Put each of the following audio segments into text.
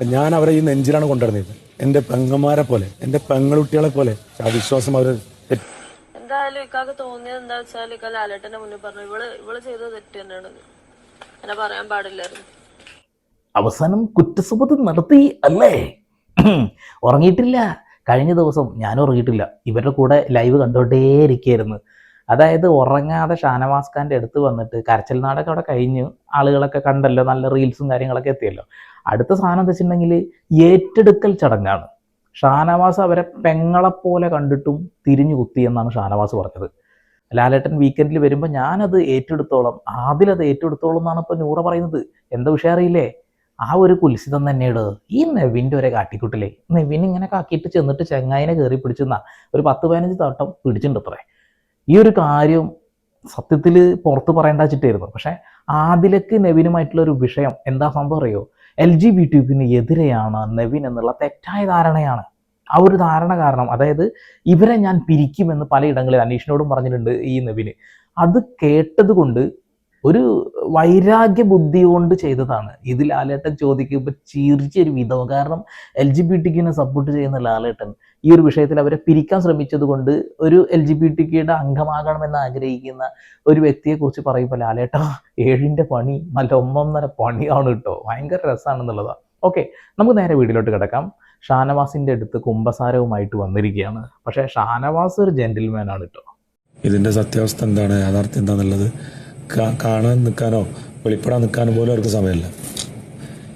ഞാൻ അവരെ ഈ നെഞ്ചിലാണ് കൊണ്ടുവരുന്നത്. എന്റെ പെങ്ങന്മാരെ പോലെ എന്റെ പെങ്ങളുട്ടികളെ പോലെ. ആ വിശ്വാസം അവർ എന്തായാലും ഇക്കാക്ക് തോന്നിയത് എന്താ വെച്ചാൽ ഇക്ക ലാലേട്ടന്റെ മുന്നിൽ പറഞ്ഞു ഇവൾ ഇവൾ ചെയ്തത് തെറ്റ് തന്നെയാണ് അങ്ങനെ പറയാൻ പാടില്ലായിരുന്നു. അവസാനം കുറ്റസമ്മതം നടത്തി അല്ലേ? ഉറങ്ങിയിട്ടില്ല. കഴിഞ്ഞ ദിവസം ഞാനും ഉറങ്ങിയിട്ടില്ല. ഇവരുടെ കൂടെ ലൈവ് കണ്ടോണ്ടേയിരിക്കുകയായിരുന്നു. അതായത് ഉറങ്ങാതെ ഷാനവാസ് ഖാന്റെ അടുത്ത് വന്നിട്ട് കരച്ചൽ നാടൊക്കെ അവിടെ കഴിഞ്ഞ്. ആളുകളൊക്കെ കണ്ടല്ലോ നല്ല റീൽസും കാര്യങ്ങളൊക്കെ എത്തിയല്ലോ. അടുത്ത സാധനം എന്താ വെച്ചിട്ടുണ്ടെങ്കിൽ ഏറ്റെടുക്കൽ ചടങ്ങാണ്. ഷാനവാസ് അവരെ പെങ്ങളെപ്പോലെ കണ്ടിട്ടും തിരിഞ്ഞു കുത്തി എന്നാണ് ഷാനവാസ് പറഞ്ഞത്. ലാലേട്ടൻ വീക്കെൻഡിൽ വരുമ്പോൾ ഞാനത് ഏറ്റെടുത്തോളം ആദിലത് ഏറ്റെടുത്തോളം എന്നാണ് ഇപ്പോൾ നൂറ പറയുന്നത്. എന്താ വിഷയം അറിയില്ലേ? ആ ഒരു കുൽസിതം തന്നെയാണ് ഈ നെവിന്റെ ഒരു കാട്ടിക്കുട്ടിലേ. നെവിൻ ഇങ്ങനെ കാക്കിയിട്ട് ചെന്നിട്ട് ചെങ്ങായിനെ കയറി പിടിച്ചെന്നാ ഒരു പത്ത് പതിനഞ്ച് തോട്ടം പിടിച്ചിട്ടുണ്ട് അത്രേ. ഈ ഒരു കാര്യം സത്യത്തിൽ പുറത്ത് പറയേണ്ട വെച്ചിട്ടായിരുന്നു പക്ഷെ ആദിലക്ക് നെവിനുമായിട്ടുള്ള ഒരു വിഷയം എന്താ സംഭവം അറിയോ? എൽ ജി ബി ടി എതിരെയാണ് നെവിൻ എന്നുള്ള തെറ്റായ ധാരണയാണ്. ആ ഒരു ധാരണ കാരണം അതായത് ഇവരെ ഞാൻ പിരിക്കുമെന്ന് പലയിടങ്ങളിൽ അനീഷിനോടും പറഞ്ഞിട്ടുണ്ട് ഈ നെവിന്. അത് കേട്ടത് കൊണ്ട് ഒരു വൈരാഗ്യ ബുദ്ധി കൊണ്ട് ചെയ്തതാണ്. ഇത് ലാലേട്ടൻ ചോദിക്കുമ്പോൾ ചിരിച്ചൊരു വിധം കാരണം എൽ ജി ബി ടിക്കിനെ സപ്പോർട്ട് ചെയ്യുന്ന ലാലേട്ടൻ ഈ ഒരു വിഷയത്തിൽ അവരെ പിരിക്കാൻ ശ്രമിച്ചത് കൊണ്ട് ഒരു എൽ ജി ബി ടിക്കിയുടെ അംഗമാകണമെന്ന് ആഗ്രഹിക്കുന്ന ഒരു വ്യക്തിയെക്കുറിച്ച് പറയുമ്പോൾ ലാലേട്ട ഏഴിന്റെ പണി നല്ല ഒന്നൊന്നര പണിയാണ് കേട്ടോ ഭയങ്കര രസമാണെന്നുള്ളതാണ് ഓക്കെ നമുക്ക് നേരെ വീട്ടിലോട്ട് കിടക്കാം. ഷാനവാസിന്റെ അടുത്ത് കുംഭസാരവുമായിട്ട് വന്നിരിക്കുകയാണ്. പക്ഷേ ഷാനവാസ് ഒരു ജെന്റിൽമാൻ ആണ് കേട്ടോ ഇതിന്റെ സത്യാവസ്ഥ എന്താണ്? യാഥാർത്ഥ്യം എന്താണെന്നുള്ളത് കാണാൻ നിൽക്കാനോ വെളിപ്പെടാൻ നിൽക്കാനോ പോലും അവർക്ക് സമയമില്ല.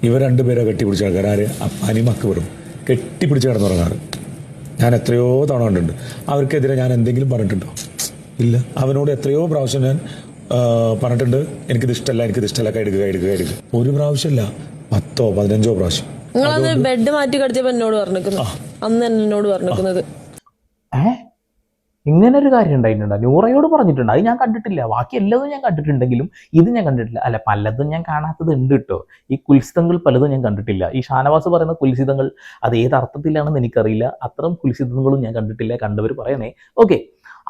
ഇവർ രണ്ടുപേരെ കെട്ടിപ്പിടിച്ച ആൾക്കാർ ആര്? അപ്പാനി മക്കവറും കെട്ടിപ്പിടിച്ച് കിടന്നുറങ്ങാറ്. ഞാൻ എത്രയോ തവണ കണ്ടിട്ടുണ്ട്. അവർക്കെതിരെ ഞാൻ എന്തെങ്കിലും പറഞ്ഞിട്ടുണ്ടോ? ഇല്ല. അവനോട് എത്രയോ പ്രാവശ്യം ഞാൻ പറഞ്ഞിട്ടുണ്ട്. എനിക്കിത് ഇഷ്ടമല്ല എനിക്കിത് ഇഷ്ടമല്ല കൈടുക്കുക കൈടുക്കുക കൈടുക്കുക ഒരു പ്രാവശ്യമല്ല പത്തോ പതിനഞ്ചോ പ്രാവശ്യം. നിങ്ങളത് ബെഡ് മാറ്റി കടത്തിയപ്പോ എന്നോട് പറഞ്ഞിരിക്കുന്നു. അന്ന് എന്നോട് പറഞ്ഞിരിക്കുന്നത്. ഇങ്ങനെ ഒരു കാര്യം ഉണ്ടായിട്ടുണ്ട്. നൂറയോട് പറഞ്ഞിട്ടുണ്ട്. അത് ഞാൻ കണ്ടിട്ടില്ല. ബാക്കി എല്ലാതും ഞാൻ കണ്ടിട്ടുണ്ടെങ്കിലും ഇത് ഞാൻ കണ്ടിട്ടില്ല. അല്ല പലതും ഞാൻ കാണാത്തത് ഉണ്ട് കേട്ടോ ഈ കുൽസിതങ്ങൾ പലതും ഞാൻ കണ്ടിട്ടില്ല. ഈ ഷാനവാസ് പറയുന്ന കുൽസിതങ്ങൾ അത് ഏത് അർത്ഥത്തിലാണെന്ന് എനിക്കറിയില്ല. അത്തരം കുൽസിതങ്ങളും ഞാൻ കണ്ടിട്ടില്ല. കണ്ടവർ പറയണേ. ഓക്കെ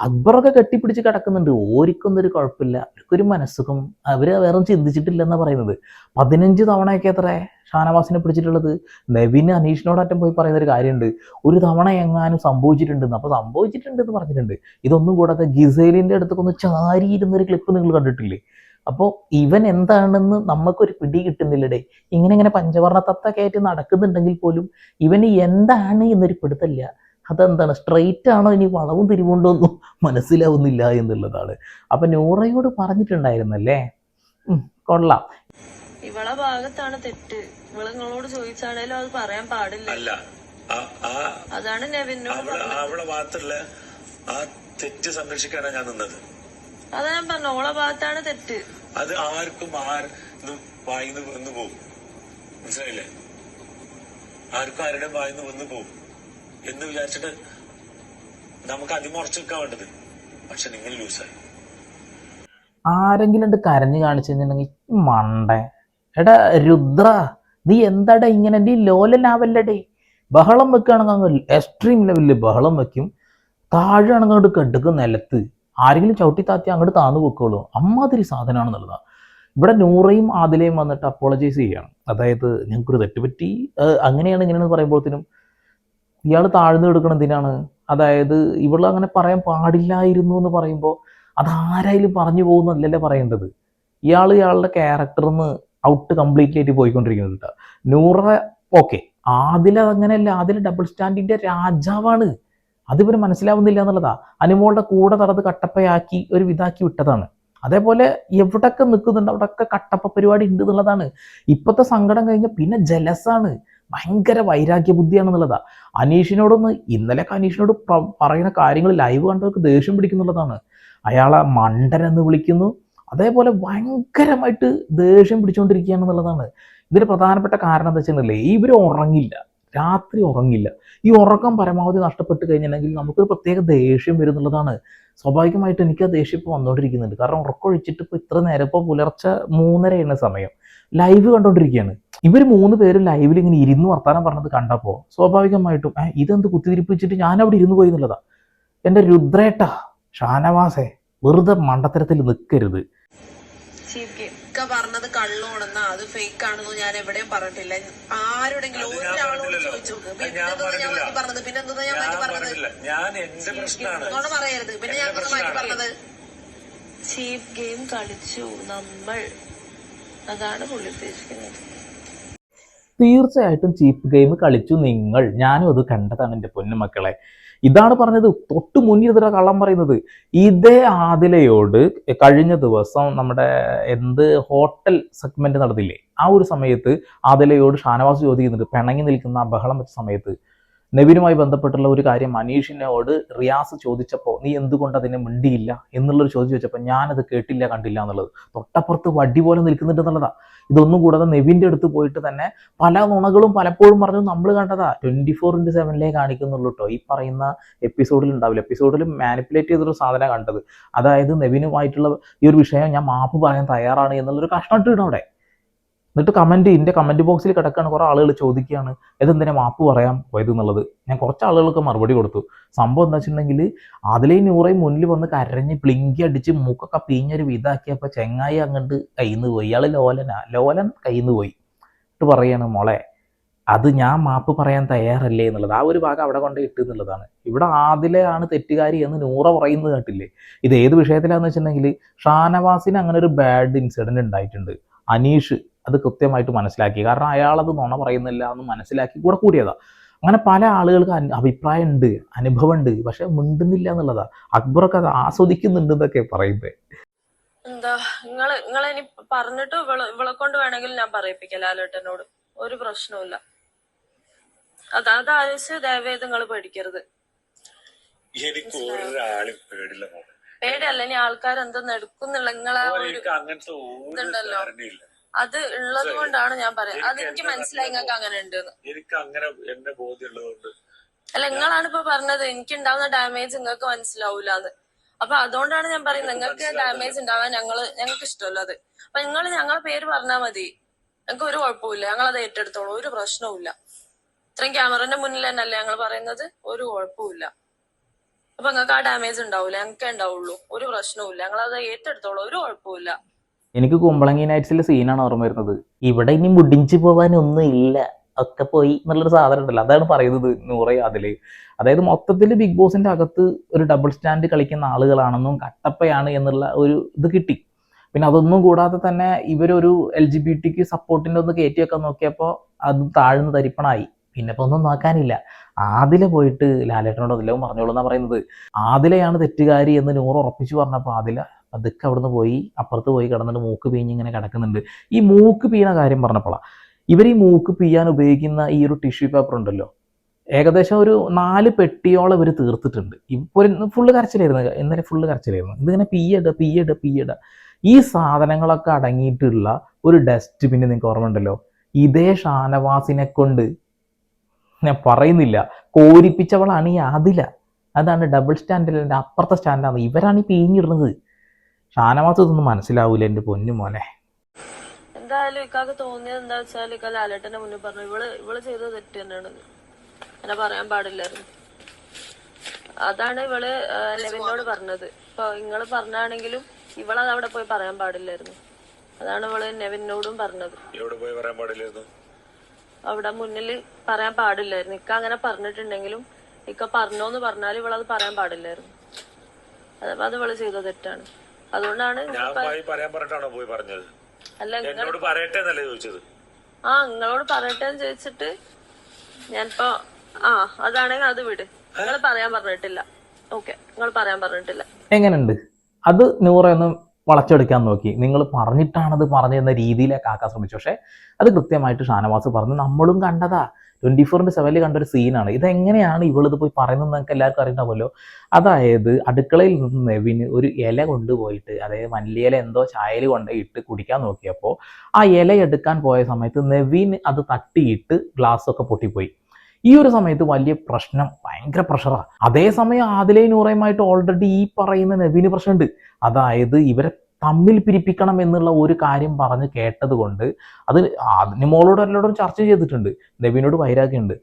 അക്ബറൊക്കെ കെട്ടിപ്പിടിച്ച് കിടക്കുന്നുണ്ട്. ഓരിക്കൊന്നും ഒരു കുഴപ്പമില്ല. അവർക്കൊരു മനസ്സുഖം. അവർ വേറെ ചിന്തിച്ചിട്ടില്ലെന്നാ പറയുന്നത്. പതിനഞ്ച് തവണയൊക്കെ എത്ര ഷാനവാസിനെ പിടിച്ചിട്ടുള്ളത്? നവീന് അനീഷിനോടറ്റം പോയി പറയുന്ന ഒരു കാര്യമുണ്ട്. ഒരു തവണ എങ്ങാനും സംഭവിച്ചിട്ടുണ്ടെന്ന്. അപ്പൊ സംഭവിച്ചിട്ടുണ്ടെന്ന് പറഞ്ഞിട്ടുണ്ട്. ഇതൊന്നും കൂടാതെ ഗിസേലിന്റെ അടുത്തൊന്ന് ചാരിയിരുന്ന ഒരു ക്ലിപ്പ് നിങ്ങൾ കണ്ടിട്ടില്ലേ? അപ്പോൾ ഇവൻ എന്താണെന്ന് നമുക്കൊരു പിടി കിട്ടുന്നില്ലടേ. ഇങ്ങനെ ഇങ്ങനെ പഞ്ചവർണ തത്ത കയറ്റി നടക്കുന്നുണ്ടെങ്കിൽ പോലും ഇവന് എന്താണ് എന്നൊരു പിടുത്തല്ല അതെന്താണ്? സ്ട്രെയിറ്റ് ആണോ ഇനി വളവും തിരിവുണ്ടോ ഒന്നും മനസ്സിലാവുന്നില്ല എന്നുള്ളതാണ്. അപ്പൊ നൂറയോട് പറഞ്ഞിട്ടുണ്ടായിരുന്നല്ലേ? കൊള്ളാം. ഇവളെ ഭാഗത്താണ് തെറ്റ്. ഇവളങ്ങളോട് ചോദിച്ചാണേലും അത് പറയാൻ പാടില്ല. അല്ല അതാണ് അവളെ ഭാഗത്തുള്ള ആ തെറ്റ് സംരക്ഷിക്കാനാണ് ഞാൻ നിന്നത്. അതാ ഞാൻ പറഞ്ഞു ഓളെ ഭാഗത്താണ് തെറ്റ്. അത് ആർക്കും ആരും വായിന്ന് വന്നു പോകും മനസ്സിലായില്ലേ? ആർക്കും ആരുടെയും വായിന്ന് വന്നു പോകും എന്ന് വിചാരിച്ചിട്ട് നമുക്ക് അതിമുറച്ച് നിൽക്കാൻ വേണ്ടത്. പക്ഷെ നിങ്ങൾ ലൂസായി. ആരെങ്കിലും ഉണ്ട് കരഞ്ഞു കാണിച്ചിട്ടുണ്ടെങ്കിൽ മണ്ട. എടാ രുദ്ര നീ എന്താടാ ഇങ്ങനെ? നീ ലോലനാവല്ലടേ ബഹളം വെക്കുകയാണെങ്കിൽ അങ്ങ് എക്സ്ട്രീം ലെവലിൽ ബഹളം വെക്കും. താഴെയാണെങ്കിൽ അങ്ങോട്ട് കെടുക്കും നിലത്ത്. ആരെങ്കിലും ചവിട്ടി താത്തി അങ്ങോട്ട് താന്നു പൊക്കോളൂ. അമ്മാതിരി സാധനമാണെന്നുള്ളതാണ് ഇവിടെ നൂറയും ആദിലയും വന്നിട്ട് അപ്പോളജൈസ് ചെയ്യാണ്. അതായത് ഞങ്ങൾക്കൊരു തെറ്റുപറ്റി അങ്ങനെയാണ് ഇങ്ങനെയെന്ന് പറയുമ്പോഴത്തേനും ഇയാൾ താഴ്ന്നു എടുക്കണം എന്തിനാണ്? അതായത് ഇവൾ അങ്ങനെ പറയാൻ പാടില്ലായിരുന്നു എന്ന് പറയുമ്പോൾ അതാരായാലും പറഞ്ഞു പോകുന്നതല്ലല്ലേ പറയേണ്ടത്? ഇയാൾ ഇയാളുടെ ക്യാരക്ടർന്ന് ഔട്ട് കംപ്ലീറ്റ്ലി ആയിട്ട് പോയിക്കൊണ്ടിരിക്കുന്നുണ്ട്. നൂറ ഓക്കെ ആദില അങ്ങനെയല്ല. ആദില ഡബിൾ സ്റ്റാൻഡിന്റെ രാജാവാണ്. അതിവര് മനസ്സിലാവുന്നില്ല എന്നുള്ളതാ. അനുമോളുടെ കൂടെ നടന്ന് കട്ടപ്പയാക്കി ഒരു വിധാക്കി വിട്ടതാണ്. അതേപോലെ എവിടൊക്കെ നിൽക്കുന്നുണ്ട് അവിടൊക്കെ കട്ടപ്പ പരിപാടി ഉണ്ട് എന്നുള്ളതാണ്. ഇപ്പോഴത്തെ സങ്കടം കഴിഞ്ഞ പിന്നെ ജലസാണ്. ഭയങ്കര വൈരാഗ്യ ബുദ്ധിയാണെന്നുള്ളതാ. അനീഷിനോടൊന്ന് ഇന്നലെയൊക്കെ അനീഷിനോട് പറയുന്ന കാര്യങ്ങൾ ലൈവ് കണ്ടവർക്ക് ദേഷ്യം പിടിക്കുന്നുള്ളതാണ്. അയാളെ മണ്ടൻ എന്ന് വിളിക്കുന്നു. അതേപോലെ ഭയങ്കരമായിട്ട് ദേഷ്യം പിടിച്ചുകൊണ്ടിരിക്കുകയാണെന്നുള്ളതാണ് ഇതിന് പ്രധാനപ്പെട്ട കാരണം എന്താ വെച്ചിട്ടുണ്ടെങ്കിൽ ഇവർ ഉറങ്ങില്ല. രാത്രി ഉറങ്ങില്ല. ഈ ഉറക്കം പരമാവധി നഷ്ടപ്പെട്ട് കഴിഞ്ഞിട്ടുണ്ടെങ്കിൽ നമുക്ക് പ്രത്യേക ദേഷ്യം വരും എന്നുള്ളതാണ് സ്വാഭാവികമായിട്ട് എനിക്ക് ആ ദേഷ്യം ഇപ്പോൾ വന്നുകൊണ്ടിരിക്കുന്നുണ്ട് കാരണം ഉറക്കമൊഴിച്ചിട്ട് ഇപ്പോൾ ഇത്ര നേരം ഇപ്പോൾ പുലർച്ചെ എന്ന സമയം. ലൈവ് കണ്ടുകൊണ്ടിരിക്കുകയാണ് ഇവർ മൂന്ന് പേര് ലൈവിൽ ഇങ്ങനെ ഇരുന്ന് വർത്താനം പറഞ്ഞത് കണ്ടപ്പോൾ സ്വാഭാവികമായിട്ടും "ഏ, ഇതെന്ത് കുത്തിതിരിപ്പിച്ചിട്ട് ഞാൻ അവിടെ ഇരുന്ന് പോയി എന്നുള്ളതാ? എന്റെ രുദ്രേട്ട ഷാനവാസെ വെറുതെ മണ്ടത്തരത്തിൽ നിൽക്കരുത് പറഞ്ഞത് കള്ളോണെന്നാ അത് ഫേക്ക് ആണെന്നോ ഞാൻ എവിടെയും പറഞ്ഞിട്ടില്ല. ആരോടെങ്കിലും ഒരാളോട് ചോദിച്ചു. ഞാൻ പറഞ്ഞത്? പിന്നെന്താ ഞാൻ ഞാൻ മാറ്റി പറഞ്ഞത്? പറയരുത്. പിന്നെ ഞാൻ മാറ്റി പറഞ്ഞത്? ചീഫ് ഗെയിം കളിച്ചു നമ്മൾ. അതാണ് പുള്ളി ഉദ്ദേശിക്കുന്നത് തീർച്ചയായിട്ടും ചീപ്പ് ഗെയിം കളിച്ചു നിങ്ങൾ. ഞാനും അത് കണ്ടതാണ് എന്റെ പൊന്നുമക്കളെ ഇതാണ് പറഞ്ഞത് തൊട്ട് മുന്നിൽ ഇതൊരു കള്ളം പറയുന്നത്. ഇതേ ആദിലയോട് കഴിഞ്ഞ ദിവസം നമ്മുടെ എന്ത് ഹോട്ടൽ സെഗ്മെന്റ് നടന്നില്ലേ? ആ ഒരു സമയത്ത് ആദിലയോട് ഷാനവാസ് ചോദിക്കുന്നുണ്ട് പിണങ്ങി നിൽക്കുന്ന ബഹളം വെച്ച സമയത്ത് നവീനുമായി ബന്ധപ്പെട്ടുള്ള ഒരു കാര്യം മനീഷിനോട് റിയാസ് ചോദിച്ചപ്പോൾ നീ എന്തുകൊണ്ട് അതിനെ മിണ്ടിയില്ല? എന്നുള്ളൊരു ചോദ്യം ചോദിച്ചപ്പോൾ ഞാനത് കേട്ടില്ല കണ്ടില്ല എന്നുള്ളത്. തൊട്ടപ്പുറത്ത് വടി പോലെ നിൽക്കുന്നുണ്ട് എന്നുള്ളതാ. ഇതൊന്നും കൂടാതെ നെവിന്റെ അടുത്ത് പോയിട്ട് തന്നെ പല നുണകളും പലപ്പോഴും പറഞ്ഞു നമ്മൾ കണ്ടതാ. ട്വന്റി ഫോർ ഇന്റു സെവനിലേ കാണിക്കുന്നുള്ളൂ കേട്ടോ ഈ പറയുന്ന എപ്പിസോഡിൽ ഉണ്ടാവില്ല. എപ്പിസോഡിൽ മാനിപ്പുലേറ്റ് ചെയ്തൊരു സാധനം കണ്ടത്. അതായത് നെവിനുമായിട്ടുള്ള ഈ ഒരു വിഷയം ഞാൻ മാപ്പ് പറയാൻ തയ്യാറാണ് എന്നുള്ളൊരു കഷ്ണം ഇട്ടിടും അവിടെ. എന്നിട്ട് കമന്റ് ഇതിന്റെ കമന്റ് ബോക്സിൽ കിടക്കാണ് കുറേ ആളുകൾ ചോദിക്കുകയാണ് ഇതെന്തിനാ മാപ്പ് പറയാൻ പോയത് എന്നുള്ളത്. ഞാൻ കുറച്ച് ആളുകൾക്ക് മറുപടി കൊടുത്തു. സംഭവം എന്താ വെച്ചിട്ടുണ്ടെങ്കിൽ അതിലേ നൂറേ മുന്നിൽ വന്ന് കരഞ്ഞ് പ്ലിങ്കി അടിച്ച് മൂക്കൊക്കെ പീഞ്ഞൊരു വിധാക്കിയപ്പോൾ ചെങ്ങായി അങ്ങോട്ട് കയ്യിന്ന് പോയി. ഇയാൾ ലോലനാ. ലോലൻ കയ്യിൽ നിന്ന് പോയി. എന്നിട്ട് പറയാണ് മോളെ അത് ഞാൻ മാപ്പ് പറയാൻ തയ്യാറല്ലേ? എന്നുള്ളത്. ആ ഒരു ഭാഗം അവിടെ കൊണ്ട് ഇട്ട് എന്നുള്ളതാണ്. ഇവിടെ ആണ് തെറ്റുകാരി എന്ന് നൂറ പറയുന്നത് കേട്ടില്ലേ? ഇത് ഏത് വിഷയത്തിലാന്ന് വെച്ചിട്ടുണ്ടെങ്കിൽ ഷാനവാസിന് അങ്ങനെ ഒരു ബാഡ് ഇൻസിഡന്റ് ഉണ്ടായിട്ടുണ്ട്. അനീഷ് അത് കൃത്യമായിട്ട് മനസ്സിലാക്കി. കാരണം അയാൾ അയാളത് നുണ പറയുന്നില്ല എന്ന് മനസ്സിലാക്കി കൂടെ കൂടിയതാ. അങ്ങനെ പല ആളുകൾക്ക് അഭിപ്രായമുണ്ട് അനുഭവമുണ്ട് പക്ഷെ മിണ്ടുന്നില്ല എന്നുള്ളതാ. അക്ബറൊക്കെ അത് ആസ്വദിക്കുന്നുണ്ട് എന്നൊക്കെ പറയുന്നത് എന്താ നിങ്ങൾ നിങ്ങൾ ഇനി പറഞ്ഞിട്ട് ഇവളെ കൊണ്ട് വേണമെങ്കിൽ ഞാൻ പറയിപ്പിക്കാം ലാലേട്ടനോട്. ഒരു പ്രശ്നവുമില്ല. അതായത് അത് ആലോചിച്ച് ദയവേത് നിങ്ങൾ പേടിക്കരുത്. എനിക്ക് ഒരാളും പേടില്ല പേടിയല്ല ഇനി ആൾക്കാർ എന്തെന്ന് എടുക്കുന്നുള്ള നിങ്ങളെ അങ്ങനത്തെ ഇതുണ്ടല്ലോ. അത് ഉള്ളത് കൊണ്ടാണ് ഞാൻ പറയുന്നത് അത് എനിക്ക് മനസ്സിലായി നിങ്ങൾക്ക് അങ്ങനെ ഉണ്ട് എനിക്ക് അങ്ങനെ എന്നെ ബോധ്യമുള്ളതുകൊണ്ട് അല്ല നിങ്ങളാണ് ഇപ്പൊ പറഞ്ഞത് എനിക്ക് ഉണ്ടാവുന്ന ഡാമേജ് നിങ്ങൾക്ക് മനസ്സിലാവൂല അപ്പൊ അതുകൊണ്ടാണ് ഞാൻ പറയുന്നത് നിങ്ങൾക്ക് ഡാമേജ് ഉണ്ടാവാൻ ഞങ്ങൾ ഞങ്ങൾക്ക് ഇഷ്ടമല്ല അത്. അപ്പൊ നിങ്ങൾ ഞങ്ങളെ പേര് പറഞ്ഞാൽ മതി. ഞങ്ങൾക്ക് ഒരു കുഴപ്പമില്ല ഞങ്ങൾ അത് ഏറ്റെടുത്തോളൂ. ഒരു പ്രശ്നവുമില്ല. ഇത്രയും ക്യാമറന്റെ മുന്നിൽ തന്നെയല്ലേ ഞങ്ങൾ പറയുന്നത്? ഒരു കുഴപ്പമില്ല അപ്പൊ നിങ്ങൾക്ക് ആ ഡാമേജ് ഉണ്ടാവില്ല ഞങ്ങൾക്കേ ഉണ്ടാവുള്ളൂ. ഒരു പ്രശ്നവുമില്ല. ഞങ്ങൾ അത് ഏറ്റെടുത്തോളൂ. ഒരു കുഴപ്പമില്ല എനിക്ക് കുമ്പളങ്ങി നൈറ്റ്സിലെ സീനാണ് ഓർമ്മ വരുന്നത്. ഇവിടെ ഇനി മുടിഞ്ചു പോവാനൊന്നും ഇല്ല. ഒക്കെ പോയി എന്നുള്ളൊരു സാധനം ഉണ്ടല്ലോ. അതാണ് പറയുന്നത് നൂറേ അതിൽ. അതായത് മൊത്തത്തിൽ ബിഗ് ബോസിന്റെ അകത്ത് ഒരു ഡബിൾ സ്റ്റാൻഡ് കളിക്കുന്ന ആളുകളാണെന്നും കട്ടപ്പയാണ് എന്നുള്ള ഒരു ഇത് കിട്ടി. പിന്നെ അതൊന്നും കൂടാതെ തന്നെ ഇവരൊരു എൽ ജി ബി ടിക്ക് സപ്പോർട്ടിന്റെ ഒന്ന് കയറ്റി വെക്കാൻ നോക്കിയപ്പോൾ അത് താഴ്ന്ന് തരിപ്പണായി. പിന്നെ ഇപ്പൊ ഒന്നും നോക്കാനില്ല. ആദില പോയിട്ട് ലാലേട്ടനോട് അതിലും പറഞ്ഞോളൂ എന്നാ പറയുന്നത്. ആദിലയാണ് തെറ്റുകാരി എന്ന് നൂറ് ഉറപ്പിച്ചു പറഞ്ഞപ്പോൾ ആദില പതുക്കെ അവിടുന്ന് പോയി അപ്പുറത്ത് പോയി കിടന്നിട്ട് മൂക്ക് പിഴിഞ്ഞ് ഇങ്ങനെ കിടക്കുന്നുണ്ട്. ഈ മൂക്ക് പിയ്യണ കാര്യം പറഞ്ഞപ്പോഴാണ് ഇവർ ഈ മൂക്ക് പീയാൻ ഉപയോഗിക്കുന്ന ഈ ഒരു ടിഷ്യൂ പേപ്പർ ഉണ്ടല്ലോ ഏകദേശം ഒരു നാല് പെട്ടിയോളം ഇവർ തീർത്തിട്ടുണ്ട്. ഇപ്പോൾ ഫുള്ള് കരച്ചിലായിരുന്നു ഇന്നലെ ഫുള്ള് കരച്ചിലായിരുന്നു. ഇതിങ്ങനെ പിയ്യട പിയ്യട പിയ്യട ഈ സാധനങ്ങളൊക്കെ അടങ്ങിയിട്ടുള്ള ഒരു ഡസ്റ്റ്ബിൻ നിങ്ങൾക്ക് ഓർമ്മ ഉണ്ടല്ലോ? ഇതേ ഷാനവാസിനെ കൊണ്ട് ഞാൻ പറയുന്നില്ല. കോരിപ്പിച്ചവളാണ് ഈ ആദില. അതാണ് ഡബിൾ സ്റ്റാൻഡിലെ അപ്പുറത്തെ സ്റ്റാൻഡാണ് ഇവരാണ് ഈ പിഴിഞ്ഞിടുന്നത് ഷാനവാസ് ഇതൊന്നും മനസ്സിലാവൂല എന്റെ പൊന്നു മോനെ. എന്തായാലും ഇക്കാക്ക് തോന്നിയത് എന്താ വെച്ചാൽ ഇക്ക ലാലേട്ടന്റെ മുന്നിൽ പറഞ്ഞു ഇവൾ ഇവൾ ചെയ്തത് തെറ്റ് തന്നെയാണ് അങ്ങനെ പറയാൻ പാടില്ലായിരുന്നു. അതാണ് ഇവൾ ലെവിനോട് നെവിനോട് പറഞ്ഞത്. ഇപ്പൊ നിങ്ങൾ പറഞ്ഞാണെങ്കിലും ഇവളത് അവിടെ പോയി പറയാൻ പാടില്ലായിരുന്നു. അതാണ് ഇവൾ നെവിനോടും പറഞ്ഞത്. എവിടെ പോയി പറയാൻ പാടില്ലായിരുന്നു? അവിടെ മുന്നിൽ പറയാൻ പാടില്ലായിരുന്നു. ഇക്ക അങ്ങനെ പറഞ്ഞിട്ടുണ്ടെങ്കിലും ഇക്ക പറഞ്ഞോന്ന് പറഞ്ഞാൽ ഇവളത് പറയാൻ പാടില്ലായിരുന്നു. അതപ്പോ അത് ഇവൾ ചെയ്ത തെറ്റാണ്. അതുകൊണ്ടാണ് ഞാൻ പോയി പറയാൻ പറഞ്ഞിട്ടാണോ പോയി പറഞ്ഞത്? അല്ല എന്നോട് പറയട്ടെ എന്നല്ലേ ചോദിച്ചത്? ആ നിങ്ങളോട് പറയട്ടെ എന്ന് ചോദിച്ചിട്ട് ഞാനിപ്പോ ആ അതാണെങ്കിൽ അത് വിട്. നിങ്ങൾ പറയാൻ പറഞ്ഞിട്ടില്ല. ഓക്കെ നിങ്ങൾ പറയാൻ പറഞ്ഞിട്ടില്ല. എങ്ങനെയുണ്ട്? അത് നൂറൊന്ന് വളച്ചെടുക്കാൻ നോക്കി. നിങ്ങൾ പറഞ്ഞിട്ടാണത് പറഞ്ഞതെന്ന രീതിയിലേക്ക് ആക്കാൻ ശ്രമിച്ചു. പക്ഷേ അത് കൃത്യമായിട്ട് ഷാനവാസ് പറഞ്ഞു. നമ്മളും കണ്ടതാ. ട്വന്റി ഫോറിന്റെ സെവനിൽ കണ്ട ഒരു സീനാണ് ഇതെങ്ങനെയാണ് ഇവളിത് പോയി പറയുന്നത് നമുക്ക് എല്ലാവർക്കും അറിയണ്ടാവുമല്ലോ അതായത് അടുക്കളയിൽ നിന്ന് നെവിന് ഒരു ഇല കൊണ്ടുപോയിട്ട് അതായത് മല്ലിയില എന്തോ ചായയിൽ കൊണ്ട് ഇട്ട് കുടിക്കാൻ നോക്കിയപ്പോൾ ആ ഇല എടുക്കാൻ പോയ സമയത്ത് നെവിൻ അത് തട്ടിയിട്ട് ഗ്ലാസ് ഒക്കെ പൊട്ടിപ്പോയി. ഈ ഒരു സമയത്ത് വലിയ പ്രശ്നം ഭയങ്കര പ്രഷറാണ് അതേസമയം ആദിലേ നൂറയുമായിട്ട് ഓൾറെഡി ഈ പറയുന്ന നെവിന് പ്രശ്നമുണ്ട്. അതായത് ഇവരെ തമ്മിൽ പിരിപ്പിക്കണം എന്നുള്ള ഒരു കാര്യം പറഞ്ഞ് കേട്ടത് കൊണ്ട് അത് അതിന് മോളോട് എല്ലാവരോടും ചർച്ച ചെയ്തിട്ടുണ്ട്. നവീനോട് വൈരാഗ്യമുണ്ട്.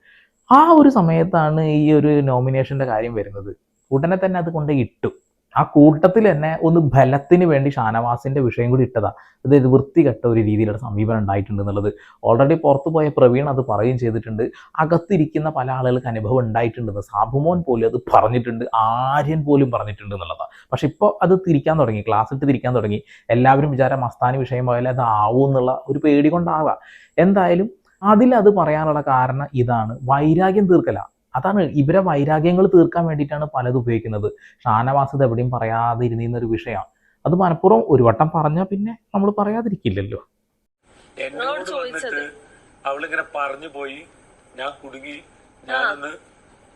ആ ഒരു സമയത്താണ് ഈ ഒരു നോമിനേഷന്റെ കാര്യം വരുന്നത്. ഉടനെ തന്നെ അത് കൊണ്ട് ഇട്ടു. ആ കൂട്ടത്തിൽ തന്നെ ഒന്ന് ബലത്തിന് വേണ്ടി ഷാനവാസിന്റെ വിഷയം കൂടി ഇട്ടതാ. അതായത് വൃത്തികെട്ട ഒരു രീതിയിലുള്ള സമീപനം ഉണ്ടായിട്ടുണ്ട് എന്നുള്ളത്. ഓൾറെഡി പുറത്തു പോയ പ്രവീൺ അത് പറയുകയും ചെയ്തിട്ടുണ്ട്. അകത്തിരിക്കുന്ന പല ആളുകൾക്ക് അനുഭവം ഉണ്ടായിട്ടുണ്ടെന്ന് സാബുമോൻ പോലും അത് പറഞ്ഞിട്ടുണ്ട്. ആര്യൻ പോലും പറഞ്ഞിട്ടുണ്ട് എന്നുള്ളതാണ് പക്ഷെ ഇപ്പോൾ അത് തിരിക്കാൻ തുടങ്ങി. ക്ലാസ് ഇട്ട് തിരിക്കാൻ തുടങ്ങി. എല്ലാവരും വിചാരം മസ്താനി വിഷയം പോയാലും അത് ആവും എന്നുള്ള ഒരു പേടി കൊണ്ടാവാം. എന്തായാലും അതിൽ അത് പറയാനുള്ള കാരണം ഇതാണ്. വൈരാഗ്യം തീർക്കല. അതാണ് ഇവരെ വൈരാഗ്യങ്ങൾ തീർക്കാൻ വേണ്ടിയിട്ടാണ് പലതും ഉപയോഗിക്കുന്നത്. ഷാനവാസത് എവിടെയും പറയാതെ ഇരുന്നിരുന്ന ഒരു വിഷയമാണ്. അത് മനഃപൂർവം ഒരു വട്ടം പറഞ്ഞാൽ പിന്നെ നമ്മൾ പറയാതിരിക്കില്ലല്ലോ. എന്നോട് ചോദിച്ചത്. അവളിങ്ങനെ പറഞ്ഞു പോയി. ഞാൻ കുടുങ്ങി. ഞാനൊന്ന്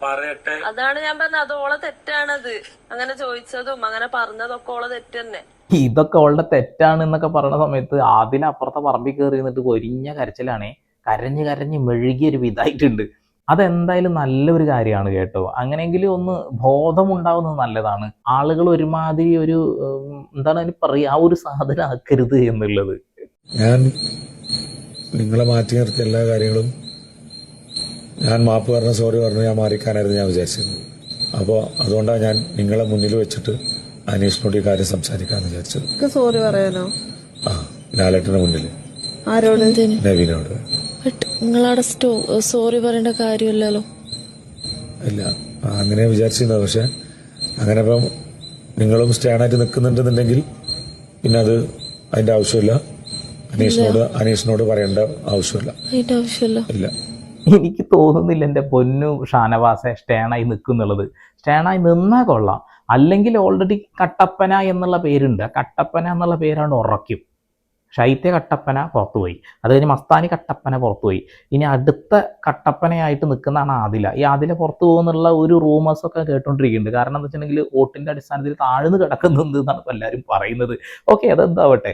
പറയട്ടെ. അതാണ് ഞാൻ പറഞ്ഞത്. അത് ഓളെ തെറ്റാണത്. അങ്ങനെ ചോദിച്ചതും അങ്ങനെ പറഞ്ഞതൊക്കെ ഓളെ തെറ്റ് തന്നെ. ഇതൊക്കെ അവളുടെ തെറ്റാണ് എന്നൊക്കെ പറയുന്ന സമയത്ത് അതിനപ്പുറത്തെ അപ്പുറത്തെ പറമ്പിൽ കയറി നിന്നിട്ട് ഒരിഞ്ഞ കരച്ചിലാണേ. കരഞ്ഞ് കരഞ്ഞ് മെഴുകിയ ഒരു വിധായിട്ടുണ്ട് അതെന്തായാലും നല്ലൊരു കാര്യമാണ് കേട്ടോ. അങ്ങനെയെങ്കിലും ഒന്ന് ബോധമുണ്ടാവുന്നത് നല്ലതാണ്. ആളുകൾ ഒരുമാതിരി ഒരു എന്താണ് അതിന് പറയുക ആ ഒരു സാധനം ആക്കരുത് എന്നുള്ളത്. ഞാൻ നിങ്ങളെ മാറ്റി നിർത്തിയ എല്ലാ കാര്യങ്ങളും. ഞാൻ മാപ്പ് പറഞ്ഞ സോറി പറഞ്ഞു ഞാൻ മാറിക്കാനായിരുന്നു ഞാൻ വിചാരിച്ചിരുന്നത്. അപ്പോൾ അതുകൊണ്ടാണ് ഞാൻ നിങ്ങളെ മുന്നിൽ വെച്ചിട്ട് അനീഷിനോട് ഈ കാര്യം സംസാരിക്കാമെന്ന് വിചാരിച്ചത്. സോറി പറയാനോ? ആ ലാലേട്ടന്റെ മുന്നിൽ ആരോട്? നവീനോട്. ബട്ട് നിങ്ങളവിടെ സ്റ്റോ സോറി പറയേണ്ട കാര്യമില്ലല്ലോ. ഇല്ല അങ്ങനെ വിചാരിച്ചിരുന്നത്. പക്ഷെ അങ്ങനെ ഇപ്പം നിങ്ങളും സ്റ്റാൻഡായിട്ട് നിൽക്കുന്നുണ്ടെന്നുണ്ടെങ്കിൽ പിന്നെ അത് അതിന്റെ ആവശ്യമില്ല. അനീഷിനോട് അനീഷിനോട് പറയേണ്ട ആവശ്യമില്ല. അതിന്റെ ആവശ്യമില്ല. ഇല്ല. എനിക്ക് തോന്നുന്നില്ല എന്റെ പൊന്നു ഷാനവാസെ സ്റ്റേണായി നിൽക്കുന്നുള്ളത്. സ്റ്റേണായി നിന്നാ കൊള്ളാം. അല്ലെങ്കിൽ ഓൾറെഡി കട്ടപ്പന എന്നുള്ള പേരുണ്ട്. കട്ടപ്പന എന്നുള്ള പേരാണ് ഉറയ്ക്കും. ശൈത്യ കട്ടപ്പന പുറത്തുപോയി അത് കഴിഞ്ഞ് മസ്താനി കട്ടപ്പന പുറത്തുപോയി ഇനി അടുത്ത കട്ടപ്പനയായിട്ട് നിൽക്കുന്നതാണ് ആദില. ഈ ആദില പുറത്തു പോകുന്നുള്ള ഒരു റൂമേഴ്സ് ഒക്കെ കേട്ടോണ്ടിരിക്കുന്നുണ്ട്. കാരണം എന്താ വെച്ചിട്ടുണ്ടെങ്കിൽ വോട്ടിന്റെ അടിസ്ഥാനത്തിൽ താഴ്ന്നു കിടക്കുന്നുണ്ട് എന്നാണ് എല്ലാവരും പറയുന്നത്. ഓക്കെ അതെന്താവട്ടെ.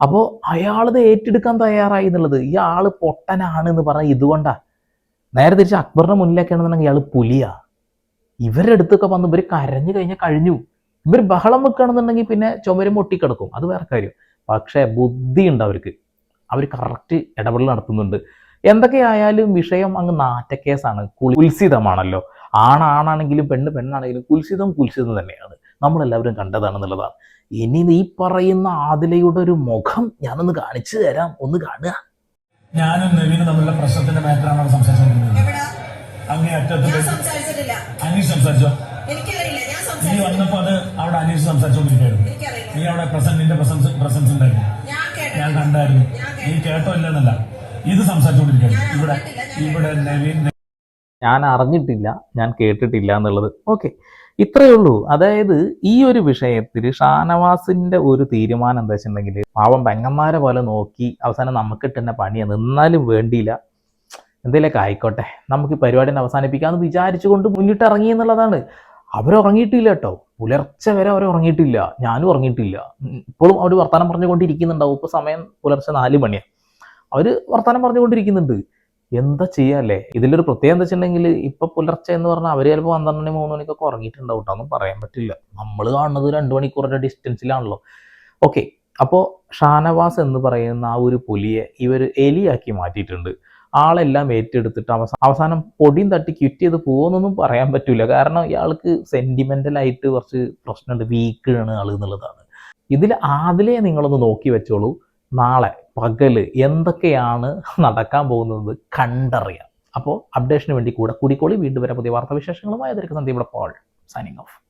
അപ്പോൾ അയാളത് ഏറ്റെടുക്കാൻ തയ്യാറായി എന്നുള്ളത് ഈ ആൾ പൊട്ടനാണ് എന്ന് പറഞ്ഞാൽ ഇതുകൊണ്ടാണ് നേരെ തിരിച്ച് അക്ബറിന്റെ മുന്നിലേക്കാണെന്നുണ്ടെങ്കിൽ ഇയാൾ പുലിയാ. ഇവരുടെ അടുത്തൊക്കെ വന്ന് ഇവർ കരഞ്ഞു കഴിഞ്ഞാൽ കഴിഞ്ഞു. ഇവർ ബഹളം വെക്കുകയാണെന്നുണ്ടെങ്കിൽ പിന്നെ ചുമരും പൊട്ടിക്കിടക്കും അത് വേറെ കാര്യം. പക്ഷേ ബുദ്ധി ബുദ്ധിയുണ്ട് അവർക്ക്. അവർ കറക്റ്റ് ഇടപെടൽ നടത്തുന്നുണ്ട്. എന്തൊക്കെയായാലും വിഷയം അങ്ങ് നാറ്റക്കേസാണ് കുൽസിതമാണല്ലോ. ആണാണാണെങ്കിലും പെണ്ണ് പെണ്ണാണെങ്കിലും കുൽസിതം കുൽസിതം തന്നെയാണ്. നമ്മളെല്ലാവരും കണ്ടതാണെന്നുള്ളതാണ്. ഇനി ഈ പറയുന്ന ആദിലയുടെ ഒരു മുഖം ഞാനൊന്ന് കാണിച്ചു തരാം. ഒന്ന് കാണുക. ഞാനും നവീനും തമ്മിലുള്ള പ്രശ്നത്തിന്റെ മാറ്ററാണ് സംസാരിച്ചത് അങ്ങനെ സംസാരിച്ചോ? നീ വന്നപ്പോ അത് അവിടെ അനീഷ് സംസാരിച്ചോണ്ടിരിക്കായിരുന്നു എനിക്കറിയില്ല. നീ അവിടെ പ്രസന്റ് നിന്റെ പ്രസൻസ് പ്രസൻസ് ഉണ്ടായിരുന്നു. ഞാൻ ഞാൻ കണ്ടായിരുന്നു. നീ കേട്ടോ ഇല്ലെന്നല്ല ഇത് സംസാരിച്ചോണ്ടിരിക്കായിരുന്നു ഇവിടെ ഇവിടെ നവീൻ ഞാൻ അറിഞ്ഞിട്ടില്ല ഞാൻ കേട്ടിട്ടില്ല എന്നുള്ളത്. ഓക്കെ. ഇത്രയേ ഉള്ളൂ. അതായത് ഈ ഒരു വിഷയത്തിൽ ഷാനവാസിന്റെ ഒരു തീരുമാനം എന്താ വെച്ചിട്ടുണ്ടെങ്കിൽ പാവം പെങ്ങന്മാരെ പോലെ നോക്കി അവസാനം നമുക്ക് തന്നെ പണിയാണ് നിന്നാലും വേണ്ടിയില്ല. എന്തെങ്കിലുമൊക്കെ ആയിക്കോട്ടെ. നമുക്ക് ഈ പരിപാടിനെ അവസാനിപ്പിക്കാമെന്ന് വിചാരിച്ചുകൊണ്ട് മുന്നിട്ട് ഇറങ്ങി എന്നുള്ളതാണ്. അവരുറങ്ങിയിട്ടില്ല കേട്ടോ. പുലർച്ചെ വരെ അവർ ഉറങ്ങിയിട്ടില്ല. ഞാനും ഉറങ്ങിയിട്ടില്ല. ഇപ്പോഴും അവർ വർത്തമാനം പറഞ്ഞുകൊണ്ടിരിക്കുന്നുണ്ടാവും. ഇപ്പോൾ സമയം പുലർച്ചെ നാല് മണിയാണ് അവർ വർത്തമാനം പറഞ്ഞുകൊണ്ടിരിക്കുന്നുണ്ട്. എന്താ ചെയ്യാല്ലേ ഇതിലൊരു പ്രത്യേകത എന്താ വെച്ചിട്ടുണ്ടെങ്കിൽ ഇപ്പൊ പുലർച്ചെ എന്ന് പറഞ്ഞാൽ അവർ ചിലപ്പോൾ പന്ത്രണ്ട് മണി മൂന്ന് മണിക്കൊക്കെ ഉറങ്ങിയിട്ടുണ്ടാവും കേട്ടോ ഒന്നും പറയാൻ പറ്റില്ല. നമ്മൾ കാണുന്നത് രണ്ട് മണിക്കൂറിന്റെ ഡിസ്റ്റൻസിലാണല്ലോ ഓക്കെ അപ്പോൾ ഷാനവാസ് എന്ന് പറയുന്ന ആ ഒരു പുലിയെ ഇവർ എലിയാക്കി മാറ്റിയിട്ടുണ്ട്. ആളെല്ലാം ഏറ്റെടുത്തിട്ട് അവസാനം അവസാനം പൊടിയും തട്ടി ക്വിറ്റ് ചെയ്ത് പോകുന്നൊന്നും പറയാൻ പറ്റില്ല കാരണം ഇയാൾക്ക് സെന്റിമെന്റലായിട്ട് കുറച്ച് പ്രശ്നമുണ്ട്. വീക്കാണ് ആൾ എന്നുള്ളതാണ്. ഇതിൽ ആദിലെ നിങ്ങളൊന്ന് നോക്കി വെച്ചോളൂ. നാളെ പകൽ എന്തൊക്കെയാണ് നടക്കാൻ പോകുന്നത് കണ്ടറിയാം. അപ്പോൾ അപ്ഡേഷന് വേണ്ടി കൂടെ കൂടിക്കോളി. വീണ്ടും വരെ. പുതിയ വാർത്താവിശേഷങ്ങളുമായി അതിരിക്കുന്ന സന്ദീപ് പോൾ. Signing off